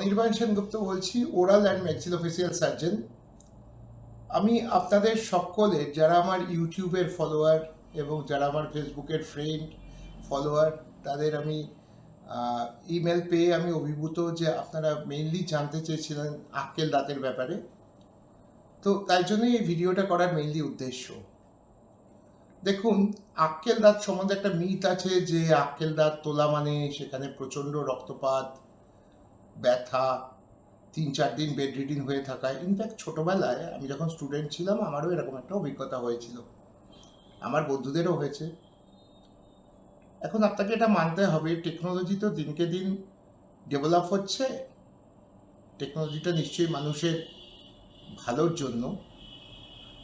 অনির্বাণ সেনগুপ্ত বলছি oral and maxillofacial surgeon আমি আপনাদের সকলের, যারা আমার ইউটিউবের ফলোয়ার এবং যারা আমার ফেসবুকের ফ্রেন্ড ফলোয়ার তাদের আমি ইমেল পেয়ে আমি অভিভূত যে আপনারা মেইনলি জানতে চেয়েছিলেন আক্কেল দাঁতের ব্যাপারে। তো তাই জন্যই এই ভিডিওটা করার মেইনলি উদ্দেশ্য। দেখুন আক্কেল দাঁত সম্বন্ধে একটা মিথ আছে যে আক্কেল দাঁত তোলা মানে সেখানে প্রচণ্ড রক্তপাত ব্যথা, তিন চার দিন বেড রিডিং হয়ে থাকা। ইনফ্যাক্ট ছোটোবেলায় আমি যখন স্টুডেন্ট ছিলাম, আমারও এরকম একটা অভিজ্ঞতা হয়েছিল। আমার বন্ধুদেরও হয়েছে। এখন আপনাকে এটা মানতে হবে টেকনোলজি তো দিনকে দিন ডেভেলপ হচ্ছে। টেকনোলজিটা নিশ্চয়ই মানুষের ভালোর জন্য,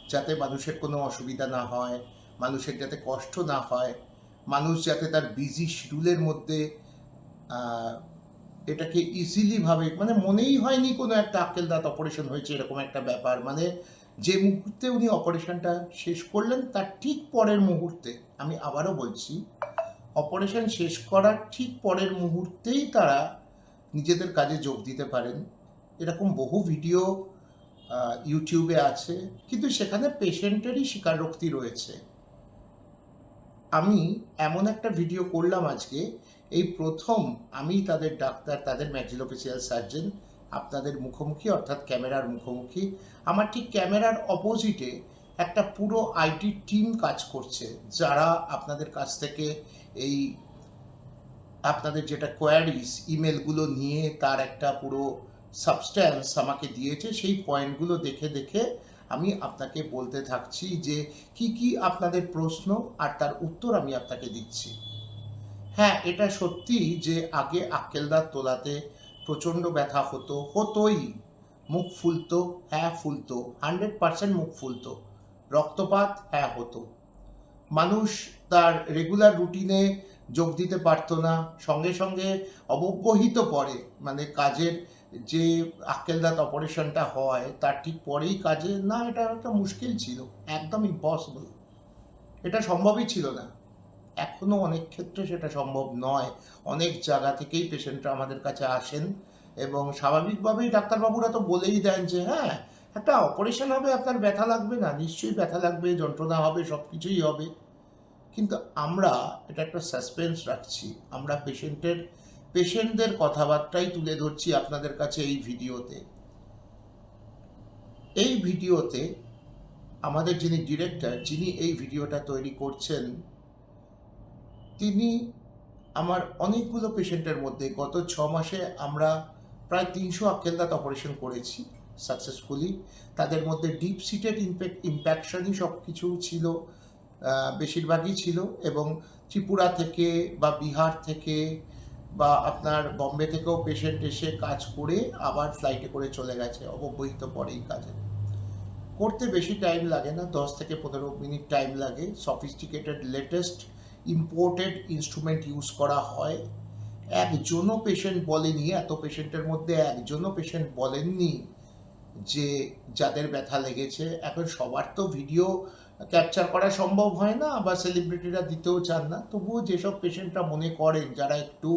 যাতে মানুষের কোনো অসুবিধা না হয়, মানুষের যাতে কষ্ট না হয়, মানুষ যাতে তার বিজি শিডিউলের মধ্যে এটাকে ইজিলি ভাবে মানে মনেই হয়নি কোনো একটা আক্কেল দাঁত অপারেশন হয়েছে, এরকম একটা ব্যাপার। মানে যে মুহূর্তে উনি অপারেশনটা শেষ করলেন, তার ঠিক পরের মুহূর্তে, আমি আবারও বলছি অপারেশন শেষ করার ঠিক পরের মুহূর্তেই তারা নিজেদের কাজে যোগ দিতে পারেন। এরকম বহু ভিডিও ইউটিউবে আছে, কিন্তু সেখানে পেশেন্টেরই স্বীকারোক্তি রয়েছে। আমি এমন একটা ভিডিও করলাম আজকে এই প্রথম আমি তাদের ডাক্তার, তাদের ম্যাক্সিলোফেসিয়াল সার্জন, আপনাদের মুখোমুখি, অর্থাৎ ক্যামেরার মুখোমুখি। আমার ঠিক ক্যামেরার অপোজিটে একটা পুরো আইটি টিম কাজ করছে, যারা আপনাদের কাছ থেকে এই আপনাদের যেটা কোয়ারিজ ইমেলগুলো নিয়ে তার একটা পুরো সাবস্ট্যান্স আমাকে দিয়েছে, সেই পয়েন্টগুলো দেখে দেখে আমি আপনাকে বলতে থাকছি যে কি কি আপনাদের প্রশ্ন আর তার উত্তর আমি আপনাকে দিচ্ছি। হ্যাঁ এটা সত্যি যে আগে আক্কেল দাঁত তোলাতে প্রচণ্ড ব্যথা হতো, হতোই। মুখ ফুলতো হ্যাঁ ফুলতো। হান্ড্রেড পার্সেন্ট মুখ ফুলতো। রক্তপাত হ্যাঁ হতো। মানুষ তার রেগুলার রুটিনে যোগ দিতে পারতো না। সঙ্গে সঙ্গে অবহিত পরে মানে কাজের যে আক্কেল দাঁত অপারেশনটা হয়, তার ঠিক পরেই কাজে, না, এটা একটা মুশকিল ছিল। একদম ইম্পসিবল এটা সম্ভবই ছিল না। এখনও অনেক ক্ষেত্রে সেটা সম্ভব নয়। অনেক জায়গা থেকেই পেশেন্টরা আমাদের কাছে আসেন এবং স্বাভাবিকভাবেই ডাক্তারবাবুরা তো বলেই দেন যে হ্যাঁ একটা অপারেশন হবে, আপনার ব্যথা লাগবে না, নিশ্চয়ই ব্যথা লাগবে, যন্ত্রণা হবে সব কিছুই হবে। কিন্তু আমরা এটা একটা সাসপেন্স রাখছি। আমরা পেশেন্টের, পেশেন্টদের কথাবার্তাই তুলে ধরছি আপনাদের কাছে এই ভিডিওতে। এই ভিডিওতে আমাদের যিনি ডিরেক্টর, যিনি এই ভিডিওটা তৈরি করছেন তিনি আমার অনেকগুলো পেশেন্টের মধ্যে গত ছ মাসে আমরা প্রায় তিনশো আক্কেলদাত অপারেশন করেছি সাকসেসফুলি তাদের মধ্যে ডিপ সিটেড ইম্প্যাক্ট ইম্প্যাকশনই সব কিছু ছিল বেশিরভাগই ছিল এবং ত্রিপুরা থেকে বা বিহার থেকে বা আপনার বম্বে থেকেও পেশেন্ট এসে কাজ করে আবার ফ্লাইটে করে চলে গেছে অবহিত পরেই কাজে। করতে বেশি টাইম লাগে না, দশ থেকে পনেরো মিনিট টাইম লাগে। Sophisticated latest imported instrument use করা হয়। একজনও পেশেন্ট বলেনি, এত পেশেন্টের মধ্যে একজনও পেশেন্ট বলেননি যে যাদের ব্যথা লেগেছে। এখন সবার তো ভিডিও ক্যাপচার করা সম্ভব হয় না বা সেলিব্রিটিরা দিতেও চান না। তবুও যেসব পেশেন্টরা মনে করেন, যারা একটু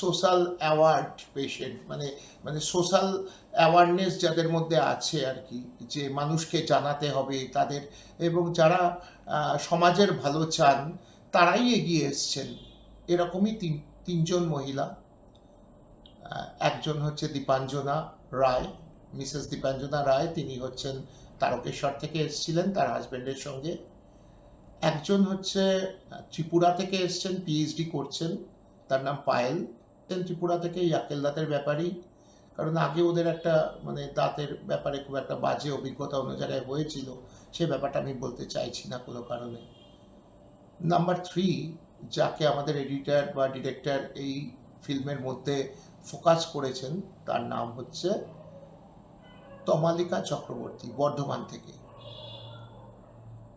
সোশ্যাল অ্যাওয়ার্ড পেশেন্ট মানে মানে সোশ্যাল অ্যাওয়ারনেস যাদের মধ্যে আছে আর কি, যে মানুষকে জানাতে হবে তাদের এবং যারা সমাজের ভালো চান তারাই এগিয়ে এসছেন। এরকমই তিন, তিনজন মহিলা একজন হচ্ছে দীপাঞ্জনা রায়, মিসেস দীপাঞ্জনা রায়, তিনি হচ্ছেন তারকেশ্বর থেকে এসেছিলেন, তার হাজব্যান্ডের সঙ্গে। একজন হচ্ছে ত্রিপুরা থেকে এসছেন পিএইচডি করছেন। তার নাম পায়েল। ত্রিপুরা থেকে এই আকেল দাঁতের ব্যাপারেই। কারণ আগে ওদের একটা মানে দাঁতের ব্যাপারে খুব একটা বাজে অভিজ্ঞতা অন্য জায়গায় হয়েছিল, সে ব্যাপারটা আমি বলতে চাইছি না কোনো কারণে। নাম্বার থ্রি, যাকে আমাদের এডিটার বা ডিরেক্টর এই ফিল্মের মধ্যে ফোকাস করেছেন, তার নাম হচ্ছে তমালিকা চক্রবর্তী, বর্ধমান থেকে।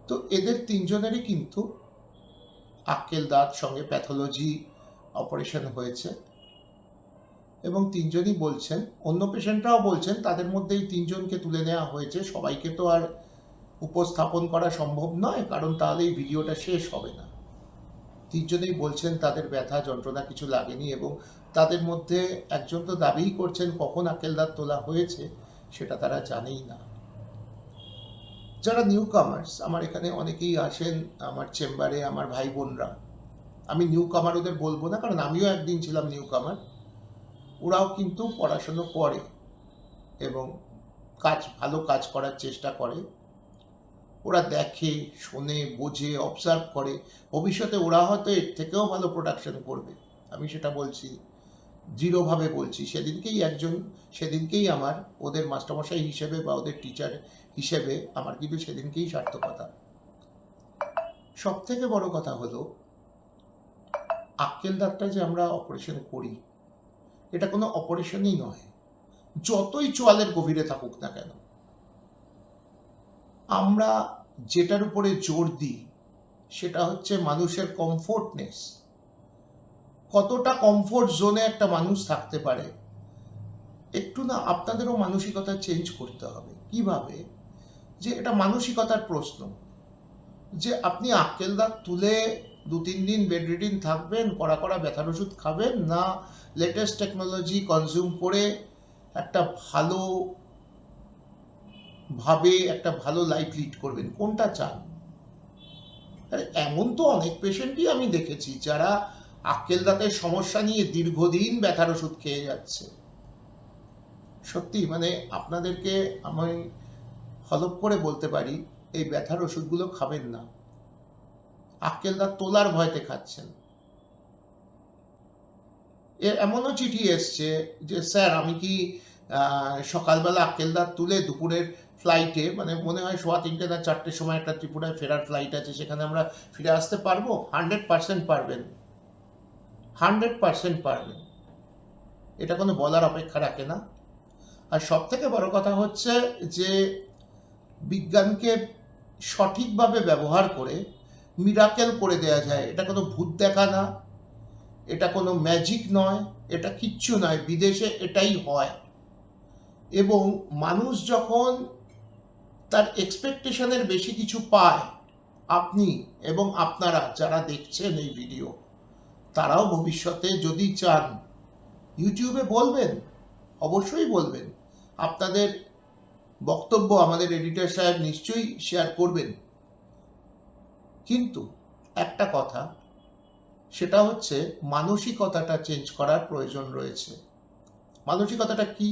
তো এদের তিনজনেরই কিন্তু আক্কেল দাঁত সঙ্গে প্যাথোলজি অপারেশন হয়েছে। এবং তিনজনই বলছেন, অন্য পেশেন্টরাও বলছেন, তাদের মধ্যে এই তিনজনকে তুলে নেওয়া হয়েছে। সবাইকে তো আর উপস্থাপন করা সম্ভব নয়, কারণ তাহলে এই ভিডিওটা শেষ হবে না। তিনজনেই বলছেন, তাদের ব্যথা, যন্ত্রণা কিছু লাগেনি এবং তাদের মধ্যে একজন তো দাবিই করছেন, কখন আকেল দাঁত তোলা হয়েছে, সেটা তারা জানেই না। যারা নিউ কামার্স আমার এখানে অনেকেই আসেন, আমার চেম্বারে, আমার ভাই বোনরা আমি নিউ কামার ওদের বলব না, কারণ আমিও একদিন ছিলাম নিউ কামার ওরাও কিন্তু পড়াশুনো করে এবং কাজ, ভালো কাজ করার চেষ্টা করে। ওরা দেখে, শোনে, বোঝে অবজার্ভ করে। ভবিষ্যতে ওরা হয়তো এর থেকেও ভালো প্রোডাকশন করবে। আমি সেটা বলছি দৃঢ়ভাবে বলছি। সেদিনকেই একজন, সেদিনকেই আমার, ওদের মাস্টারমশাই হিসেবে বা ওদের টিচার হিসেবে আমার কিন্তু সেদিনকেই সার্থকতা। সব থেকে বড় কথা হলো আক্কেল দাঁতটা যে আমরা অপারেশন করি, এটা কোনো অপারেশনই নয়। যতই চোয়ালের গভীরে থাকুক না কেন, আমরা যেটার উপরে জোর দিই, সেটা হচ্ছে মানুষের কমফোর্টনেস কতটা কমফোর্ট জোনে একটা মানুষ থাকতে পারে, একটু না আপনাদেরও মানসিকতা চেঞ্জ করতে হবে। কীভাবে? যে এটা মানসিকতার প্রশ্ন। যে আপনি আক্কেল দাঁত তুলে দু তিন দিন বেড রিডিং থাকবেন, কড়া কড়া ব্যথার ওষুধ খাবেন, না লেটেস্ট টেকনোলজি কনজিউম করে একটা ভালো ভাবে, একটা ভালো লাইফ লিড করবেন। কোনটা চান? আরে, এমন তো অনেক পেশেন্টই আমি দেখেছি যারা আক্কেল দাঁতের সমস্যা নিয়ে দীর্ঘদিন ব্যথার ওষুধ খেয়ে যাচ্ছে। সত্যি মানে আপনাদেরকে আমি হলপ করে বলতে পারি, এই ব্যথার ওষুধগুলো খাবেন না। আক্কেল তোলার ভয়তে খাচ্ছেন। এর এমনও চিঠি এসছে যে, স্যার, আমি কি সকালবেলা আক্কেল তুলে দুপুরের ফ্লাইটে মানে মনে হয় সোয়া তিনটে না চারটের সময় একটা ত্রিপুরায় ফেরার ফ্লাইট আছে, সেখানে আমরা ফিরে আসতে পারব? হান্ড্রেড পার্সেন্ট পারবেন। হান্ড্রেড পার্সেন্ট পারবেন। এটা কোনো বলার অপেক্ষা রাখে না। আর সব থেকে বড় কথা হচ্ছে যে, বিজ্ঞানকে সঠিকভাবে ব্যবহার করে মিরাকেল করে দেয়া যায়। এটা কোনো ভূত দেখা না। এটা কোনো ম্যাজিক নয়। এটা কিচ্ছু নয়। বিদেশে এটাই হয়। এবং মানুষ যখন তার এক্সপেকটেশনের বেশি কিছু পায়, আপনি এবং আপনারা যারা দেখছেন এই ভিডিও তারাও ভবিষ্যতে যদি চান ইউটিউবে বলবেন, অবশ্যই বলবেন। আপনাদের বক্তব্য আমাদের এডিটর সাহেব নিশ্চয়ই শেয়ার করবেন। কিন্তু একটা কথা, সেটা হচ্ছে মানসিকতাটা চেঞ্জ করার প্রয়োজন রয়েছে। মানসিকতাটা কি?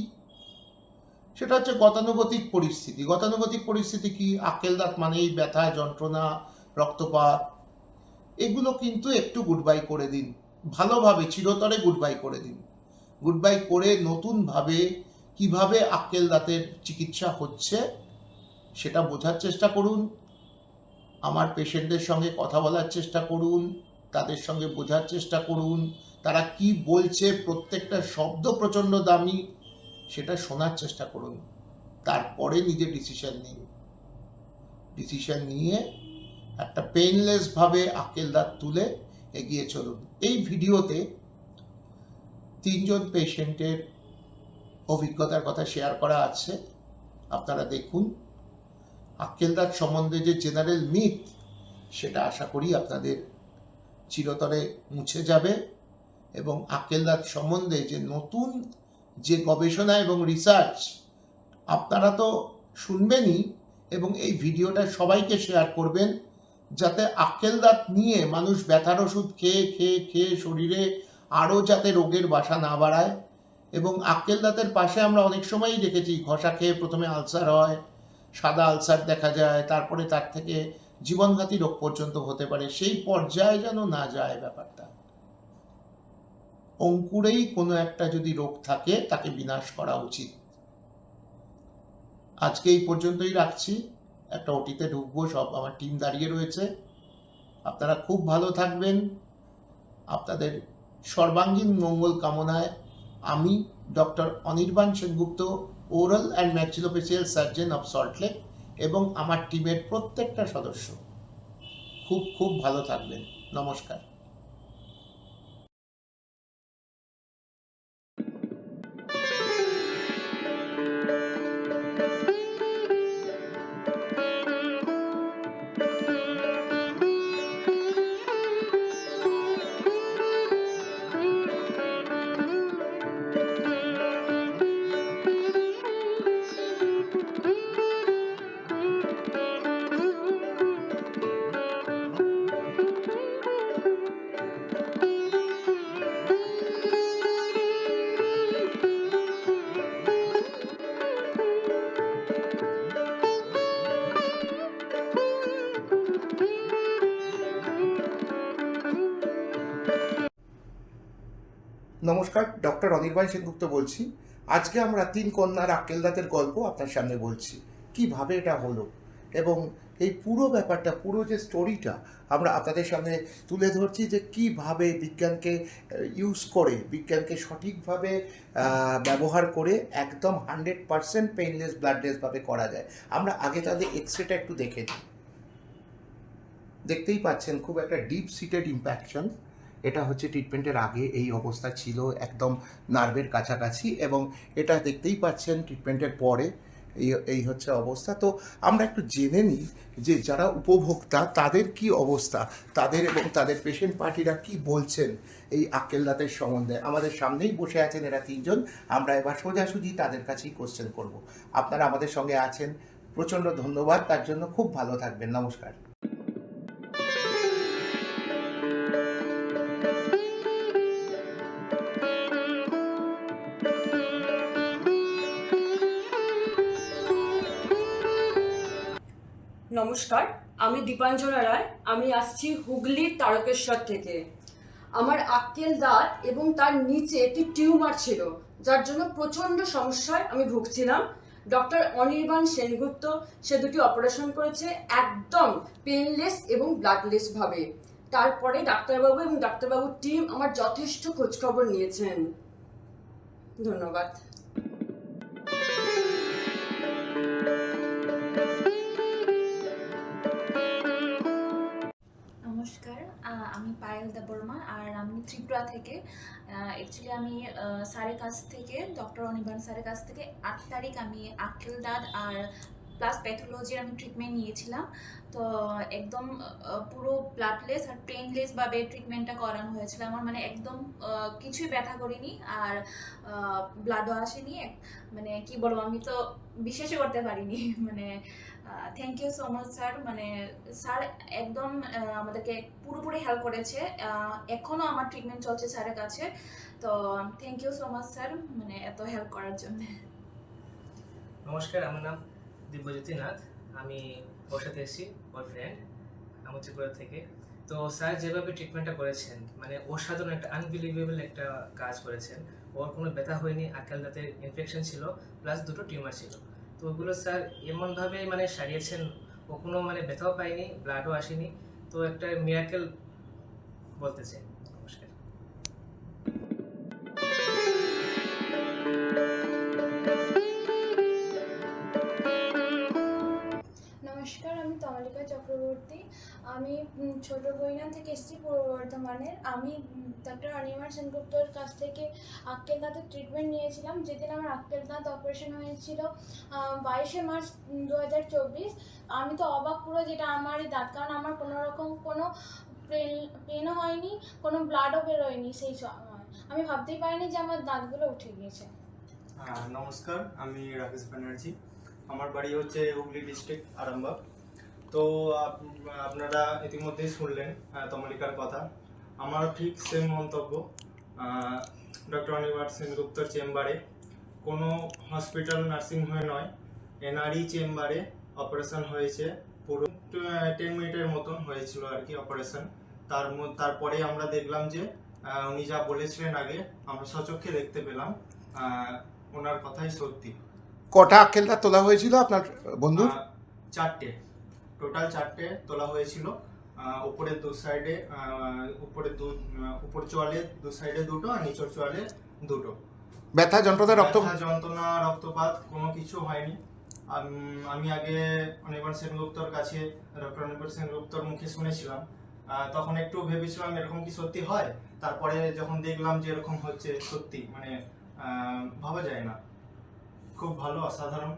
সেটা হচ্ছে গতানুগতিক পরিস্থিতি। গতানুগতিক পরিস্থিতি কি? আকেল দাঁত মানেই ব্যথা, যন্ত্রণা, রক্তপাত। এগুলো কিন্তু একটু গুড বাই করে দিন। ভালোভাবে, চিরতরে গুড বাই করে দিন। গুড বাই করে নতুনভাবে কীভাবে আক্কেল দাঁতের চিকিৎসা হচ্ছে, সেটা বোঝার চেষ্টা করুন। আমার পেশেন্টদের সঙ্গে কথা বলার চেষ্টা করুন, তাদের সঙ্গে বোঝার চেষ্টা করুন, তারা কি বলছে, প্রত্যেকটা শব্দ প্রচণ্ড দামি, সেটা শোনার চেষ্টা করুন। তারপরে নিজে ডিসিশন নিন। ডিসিশন নিয়ে একটা পেইনলেসভাবে আক্কেল দাঁত তুলে এগিয়ে চলুন। এই ভিডিওতে তিনজন পেশেন্টের অভিজ্ঞতার কথা শেয়ার করা আছে। আপনারা দেখুন। আক্কেল দাঁত সম্বন্ধে যে জেনারেল মিথ সেটা আশা করি আপনাদের চিরতরে মুছে যাবে এবং আক্কেল দাঁত সম্বন্ধে যে নতুন যে গবেষণা এবং রিসার্চ আপনারা তো শুনবেনই এবং এই ভিডিওটা সবাইকে শেয়ার করবেন যাতে আক্কেল দাঁত নিয়ে মানুষ ব্যথার ওষুধ খেয়ে খেয়ে খেয়ে শরীরে আরও যাতে রোগের বাসা না বাড়ায়। এবং আক্কেল দাঁতের পাশে আমরা অনেক সময়ই দেখেছি, ঘষা খেয়ে প্রথমে আলসার হয় সাদা আলসার দেখা যায়, তারপরে তার থেকে জীবনঘাতী রোগ পর্যন্ত হতে পারে। সেই পর্যায়ে যেন না যায় ব্যাপারটা। অঙ্কুরেই কোনো একটা যদি রোগ থাকে, তাকে বিনাশ করা উচিত। আজকে এই পর্যন্তই রাখছি। একটা ওটিতে ঢুকবো, সব আমার টিম দাঁড়িয়ে রয়েছে। আপনারা খুব ভালো থাকবেন। আপনাদের সর্বাঙ্গীন মঙ্গল কামনায় আমি doctor Anirban Sengupta oral and maxillofacial surgeon of Salt Lake এবং আমার টিমের প্রত্যেকটা সদস্য। খুব খুব ভালো থাকবেন। নমস্কার। নমস্কার, ডক্টর অনির্বাণ সেনগুপ্ত বলছি। আজকে আমরা তিন কন্যার আক্কেলদাতের গল্প আপনার সামনে বলছি। কীভাবে এটা হলো? এবং এই পুরো ব্যাপারটা, পুরো যে স্টোরিটা আমরা আপনাদের সামনে তুলে ধরছি যে কীভাবে বিজ্ঞানকে ইউজ করে, বিজ্ঞানকে সঠিকভাবে ব্যবহার করে একদম হান্ড্রেড পারসেন্ট পেইনলেস ব্লাডলেসভাবে করা যায়। আমরা আগে তাদের এক্সরেটা একটু দেখে নিই। দেখতেই পাচ্ছেন, খুব একটা ডিপ সিটেড ইম্প্যাকশন এটা হচ্ছে ট্রিটমেন্টের আগে এই অবস্থা ছিল একদম নার্ভের কাছাকাছি এবং এটা দেখতেই পাচ্ছেন ট্রিটমেন্টের পরে এই এই হচ্ছে অবস্থা। তো আমরা একটু জেনে নিই যে যারা উপভোক্তা, তাদের কি অবস্থা? তাদের এবং তাদের পেশেন্ট পার্টিরা কি বলছেন এই আক্কেল দাঁতের সম্বন্ধে? আমাদের সামনেই বসে আছেন এরা তিনজন। আমরা এবার সোজাসুজি তাদের কাছেই কোশ্চেন করব। আপনারা আমাদের সঙ্গে আছেন। প্রচণ্ড ধন্যবাদ। তার জন্য খুব ভালো থাকবেন। নমস্কার। নমস্কার, আমি দীপাঞ্জনা রায়, আমি আসছি হুগলির তারকেশ্বর থেকে। আমার আক্কেল দাঁত এবং তার নিচে একটি টিউমার ছিল, যার জন্য প্রচণ্ড সমস্যায় আমি ভুগছিলাম। ডক্টর অনির্বাণ সেনগুপ্ত, সে দুটি অপারেশন করেছে একদম পেনলেস এবং ব্লাডলেস ভাবে। তারপরে ডাক্তারবাবু এবং ডাক্তারবাবুর টিম আমার যথেষ্ট খোঁজখবর নিয়েছেন। ধন্যবাদ। আমি বর্মা আর আমি ত্রিপুরা থেকে। অ্যাকচুয়ালি আমি স্যারের কাছ থেকে ডক্টর অনির্বাণ স্যারের কাছ থেকে আট তারিখ আমি আক্কেল দাদ আর প্লাস প্যাথোলজির আমি ট্রিটমেন্ট নিয়েছিলাম। তো একদম পুরো ব্লাডলেস আর পেইনলেস ভাবে ট্রিটমেন্টটা করানো হয়েছিল। আমার মানে একদম কিছুই ব্যথা করিনি আর ব্লাডও আসেনি। মানে কি বলব, আমি তো বিশ্বাসই করতে পারিনি। মানে thank you so much sir মানে স্যার একদম আমাদেরকে পুরোপুরি হেল্প করেছে। এখনও আমার ট্রিটমেন্ট চলছে স্যারের কাছে। তো thank you so much sir মানে এত হেল্প করার জন্য। নমস্কার, আমার নাম দিব্যজ্যোতি নাথ, আমি ওর সাথে এসেছি, ওর ফ্রেন্ড আমার ত্রিপুরা থেকে। তো স্যার যেভাবে ট্রিটমেন্টটা করেছেন মানে অসাধারণ একটা আনবিলিভেবল একটা কাজ করেছেন। ওর কোনো ব্যথা হয়নি আকাল দাঁতের ইনফেকশন ছিল প্লাস দুটো টিউমার ছিল। তো ওগুলো স্যার এমনভাবে মানে সারিয়েছেন, ও কোনো মানে ব্যথাও পায়নি ব্লাডও আসেনি। তো একটা মিরাকেল বলতে চাই। আমি ছোট বইনা থেকে এসেছি পূর্ব বর্ধমানের। আমি ডক্টর অনিমার সেনগুপ্তর কাছ থেকে আক্কেল দাঁতের ট্রিটমেন্ট নিয়েছিলাম। যেদিন আমার আক্কেল দাঁত অপারেশন হয়েছিল বাইশে মার্চ দু হাজার চব্বিশ। আমি তো অবাক পুরো যেটা আমার এই দাঁত, কারণ আমার কোনো রকম কোনো পেন পেনও হয়নি, কোনো ব্লাডও বেরোয়নি সেই সময়। আমি ভাবতেই পারিনি যে আমার দাঁতগুলো উঠে গিয়েছে। নমস্কার, আমি রাকেশ ব্যানার্জি। আমার বাড়ি হচ্ছে হুগলি ডিস্ট্রিক্ট আরামবাগ। তো আপ- আপনারা ইতিমধ্যেই শুনলেন তমালিকার কথা। আমারও ঠিক সেম মন্তব্য ডক্টর অনির্বাণ সেনগুপ্তর চেম্বারে। কোনো হসপিটাল নার্সিং হোমে নয় এনআরই চেম্বারে অপারেশন হয়েছে। পুরো টেন মিনিটের মতন হয়েছিল আর কি অপারেশন তার তারপরে আমরা দেখলাম যে উনি যা বলেছিলেন আগে আমরা সচক্ষে দেখতে পেলাম ওনার কথাই সত্যি। কটা আক্কেল দাঁত তোলা হয়েছিল আপনার বন্ধু চারটে। টোটাল চারটে তোলা হয়েছিল। উপরের দু সাইডে উপরে দু উপর চোয়ালে দু সাইডে দুটো আর নিচের চোয়ালে দুটো। ব্যথা যন্ত্রণা রক্ত যন্ত্রণা রক্তপাত কোনো কিছু হয়নি। আমি আগে অনির্বাণ সেনগুপ্তর কাছে ডক্টর অনির্বাণ সেনগুপ্তর মুখে শুনেছিলাম। তখন একটু ভেবেছিলাম এরকম কি সত্যি হয়? তারপরে যখন দেখলাম যে এরকম হচ্ছে সত্যি মানে ভাবা যায় না। খুব ভালো অসাধারণ।